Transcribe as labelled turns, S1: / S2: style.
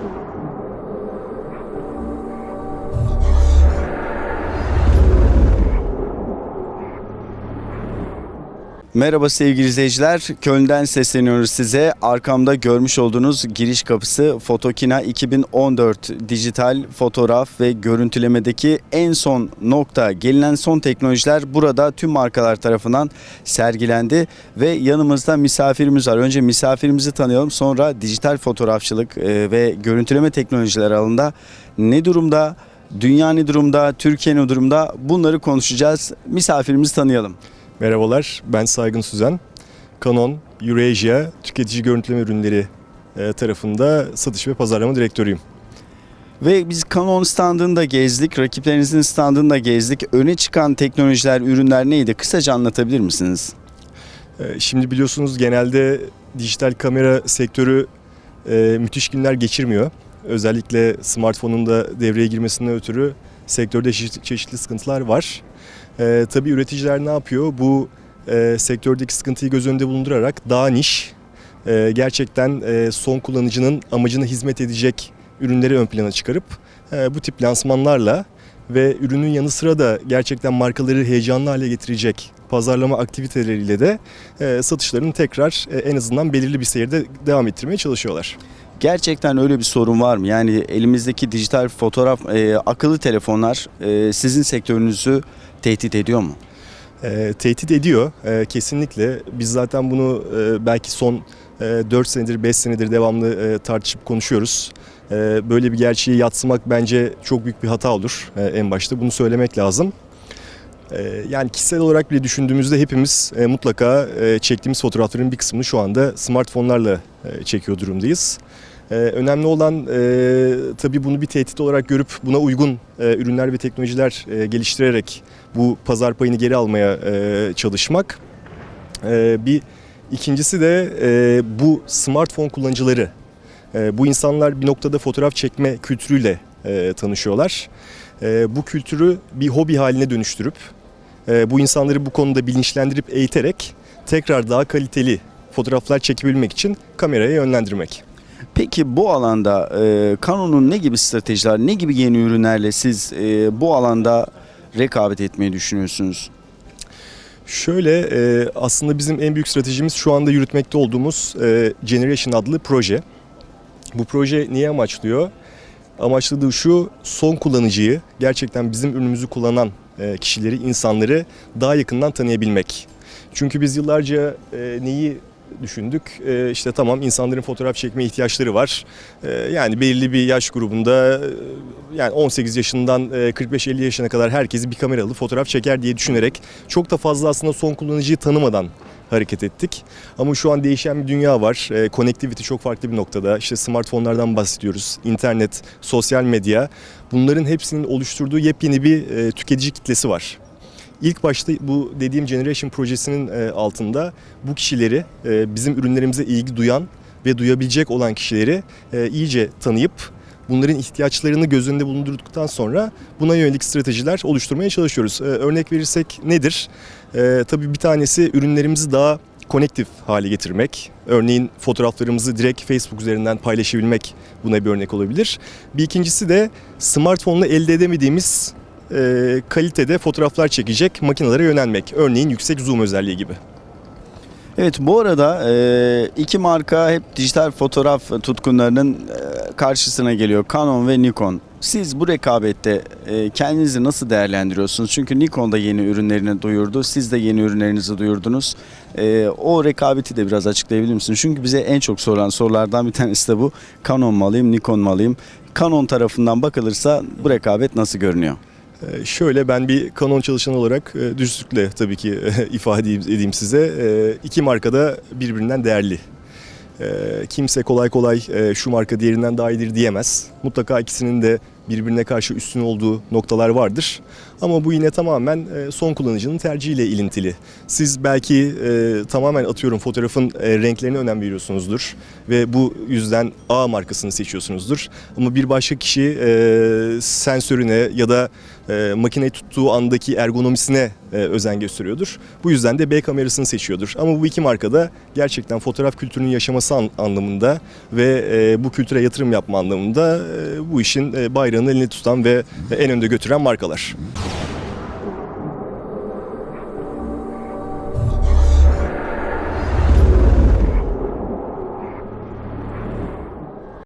S1: Thank you. Merhaba sevgili izleyiciler. Köln'den sesleniyoruz size. Arkamda görmüş olduğunuz giriş kapısı Fotokina 2014 dijital fotoğraf ve görüntülemedeki en son nokta. Gelinen son teknolojiler burada tüm markalar tarafından sergilendi ve yanımızda misafirimiz var. Önce misafirimizi tanıyalım sonra dijital fotoğrafçılık e, ve görüntüleme teknolojileri alanında ne durumda, dünya ne durumda, Türkiye ne durumda bunları konuşacağız. Misafirimizi tanıyalım.
S2: Merhabalar, ben Saygın Süzen. Canon Eurasia Tüketici Görüntüleme Ürünleri e, tarafında satış ve pazarlama direktörüyüm.
S1: Ve biz Canon standında gezdik, rakiplerinizin standında gezdik. Öne çıkan teknolojiler, ürünler neydi? Kısaca anlatabilir misiniz?
S2: E, Şimdi biliyorsunuz genelde dijital kamera sektörü e, müthiş günler geçirmiyor. Özellikle smartphone'un da devreye girmesinden ötürü sektörde çeşitli sıkıntılar var. E, tabii üreticiler ne yapıyor? Bu e, sektördeki sıkıntıyı göz önünde bulundurarak daha niş, e, gerçekten e, son kullanıcının amacına hizmet edecek ürünleri ön plana çıkarıp e, bu tip lansmanlarla ve ürünün yanı sıra da gerçekten markaları heyecanlı hale getirecek pazarlama aktiviteleriyle de e, satışlarını tekrar e, en azından belirli bir seyirde devam ettirmeye çalışıyorlar.
S1: Gerçekten öyle bir sorun var mı? Yani elimizdeki dijital fotoğraf, e, akıllı telefonlar e, sizin sektörünüzü tehdit ediyor mu?
S2: E, tehdit ediyor e, kesinlikle. Biz zaten bunu e, belki son e, 4 senedir 5 senedir devamlı e, tartışıp konuşuyoruz. E, böyle bir gerçeği yatsımak bence çok büyük bir hata olur e, en başta. Bunu söylemek lazım. E, yani kişisel olarak bile düşündüğümüzde hepimiz e, mutlaka e, çektiğimiz fotoğrafların bir kısmını şu anda smartfonlarla e, çekiyor durumdayız. Ee, önemli olan e, tabii bunu bir tehdit olarak görüp buna uygun ürünler ve teknolojiler geliştirerek bu pazar payını geri almaya çalışmak. E, bir ikincisi de bu smartphone kullanıcıları. Bu insanlar bir noktada fotoğraf çekme kültürüyle tanışıyorlar. Bu kültürü bir hobi haline dönüştürüp bu insanları bu konuda bilinçlendirip eğiterek tekrar daha kaliteli fotoğraflar çekebilmek için kameraya yönlendirmek.
S1: Peki bu alanda e, Canon'un ne gibi stratejiler, ne gibi yeni ürünlerle siz e, bu alanda rekabet etmeyi düşünüyorsunuz?
S2: Şöyle e, aslında bizim en büyük stratejimiz şu anda yürütmekte olduğumuz e, Generation adlı proje. Bu proje niye amaçlıyor? Amaçladığı şu son kullanıcıyı gerçekten bizim ürünümüzü kullanan kişileri, insanları daha yakından tanıyabilmek. Çünkü biz yıllarca e, neyi düşündük. E, işte tamam insanların fotoğraf çekme ihtiyaçları var. E, yani belirli bir yaş grubunda e, yani 18 yaşından e, 45-50 yaşına kadar herkesi bir kamera alıp fotoğraf çeker diye düşünerek çok da fazla aslında son kullanıcıyı tanımadan hareket ettik. Ama şu an değişen bir dünya var. E, connectivity çok farklı bir noktada. İşte smartfonlardan bahsediyoruz. İnternet, sosyal medya. Bunların hepsinin oluşturduğu yepyeni bir e, tüketici kitlesi var. İlk başta bu dediğim Generation projesinin e, altında bu kişileri e, bizim ürünlerimize ilgi duyan ve duyabilecek olan kişileri e, iyice tanıyıp bunların ihtiyaçlarını göz önünde bulundurduktan sonra buna yönelik stratejiler oluşturmaya çalışıyoruz. E, örnek verirsek nedir? E, tabii bir tanesi ürünlerimizi daha konektif hale getirmek. Örneğin fotoğraflarımızı direkt Facebook üzerinden paylaşabilmek buna bir örnek olabilir. Bir ikincisi de smartphone'la elde edemediğimiz e, kalitede fotoğraflar çekecek makinelere yönelmek. Örneğin yüksek zoom özelliği gibi.
S1: Evet bu arada e, iki marka hep dijital fotoğraf tutkunlarının e, karşısına geliyor. Canon ve Nikon. Siz bu rekabette e, kendinizi nasıl değerlendiriyorsunuz? Çünkü Nikon da yeni ürünlerini duyurdu. Siz de yeni ürünlerinizi duyurdunuz. O rekabeti de biraz açıklayabilir misiniz? Çünkü bize en çok sorulan sorulardan bir tanesi de bu. Canon mu alayım, Nikon mu alayım? Canon tarafından bakılırsa bu rekabet nasıl görünüyor?
S2: Ee, Şöyle ben bir kanon çalışanı olarak e, dürüstlükle tabii ki e, ifade edeyim size. E, İki marka da birbirinden değerli. E, Kimse kolay kolay e, şu marka diğerinden daha iyidir diyemez. Mutlaka ikisinin de birbirine karşı üstün olduğu noktalar vardır. Ama bu yine tamamen e, son kullanıcının tercihiyle ilintili. Siz belki e, tamamen atıyorum fotoğrafın e, renklerine önem veriyorsunuzdur ve bu yüzden A markasını seçiyorsunuzdur. Ama bir başka kişi e, sensörüne ya da e, makineyi tuttuğu andaki ergonomisine e, özen gösteriyordur. Bu yüzden de B kamerasını seçiyordur. Ama bu iki marka da gerçekten fotoğraf kültürünün yaşaması an- anlamında ve e, bu kültüre yatırım yapma anlamında e, bu işin e, bayrağını eline tutan ve en önde götüren markalar.